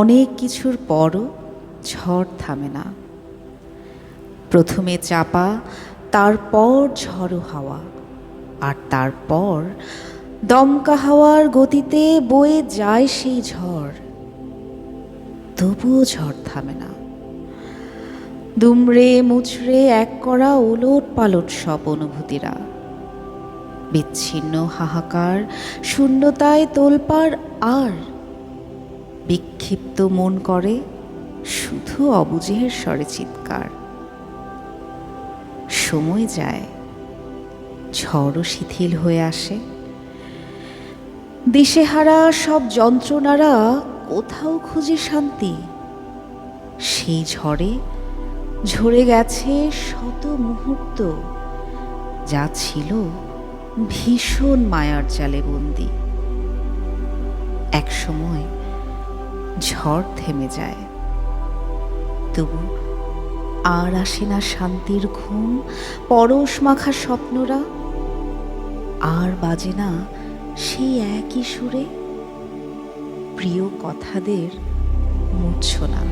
অনেক কিছুর পরও ঝড় থামে না। প্রথমে চাপা, তারপর ঝড়ো হাওয়া, আর তারপর দমকা হাওয়ার গতিতে বয়ে যায় সেই ঝড়। তবুও ঝড় থামে না। দুমড়ে মুচড়ে এক করা ওলট পালট সব অনুভূতিরা। বিচ্ছিন্ন হাহাকার, শূন্যতায় তোলপাড় আর বিক্ষিপ্ত মন করে শুধু অবুঝের স্বরে চিৎকার। সময় যায়, ঝড়ও শিথিল হয়ে আসে। দিশেহারা সব যন্ত্রণারা কোথাও খুঁজে শান্তি। সেই ঝড়ে ঝরে গেছে শত মুহূর্ত, যা ছিল ভীষণ মায়ার জালে বন্দি। এক সময় ঝড় থেমে যায়। তবু আর আসে না শান্তির ঘুম, পরশ মাখা স্বপ্নরা। আর বাজে না সেই একই সুরে প্রিয় কথাদের মূর্ছনা